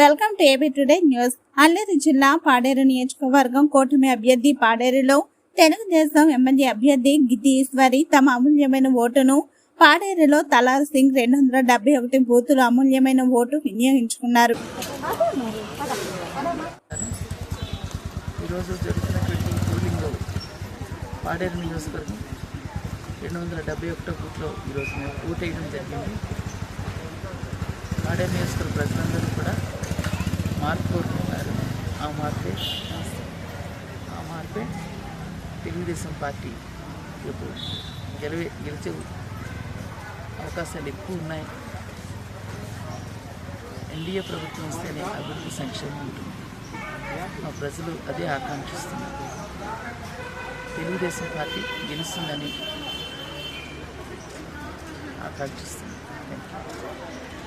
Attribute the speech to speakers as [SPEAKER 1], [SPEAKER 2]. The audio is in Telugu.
[SPEAKER 1] Welcome to AB today news Alluri జిల్లా పాడేరు నియోజకవర్గం కూటమి అభ్యర్థి పాడేరులో తెలుగుదేశం ఎమ్మెల్యే అభ్యర్థి గిద్ది ఈశ్వరి తమ అమూల్యమైన ఓటును పాడేరులో తలార్ సింగ్ రెండు వందల డెబ్బై ఒకటి బూతులు అమూల్యమైన ఓటు వినియోగించుకున్నారు.
[SPEAKER 2] ఈరోజు జరుగుతున్నటువంటి పోలింగ్లో పాడేరు నియోజకవర్గం రెండు వందల డెబ్బై ఒకటో బూత్లో ఈరోజు మేము ఓటేయడం జరిగింది. పాడేరు నియోజకవర్గ ప్రజలందరూ కూడా మార్పు కోరుకుంటున్నారు ఆ మార్పే ఆ మార్పే తెలుగుదేశం పార్టీ ఇప్పుడు గెలివే గెలిచే అవకాశాలు ఎక్కువ ఉన్నాయి. ఎన్డీఏ ప్రభుత్వం వస్తేనే అభివృద్ధి సంక్షేమం ఉంటుంది. మా ప్రజలు అదే ఆకాంక్షిస్తున్నారు. తెలుగుదేశం పార్టీ గెలుస్తుందని ఆకాంక్షిస్తుంది థ్యాంక్ యూ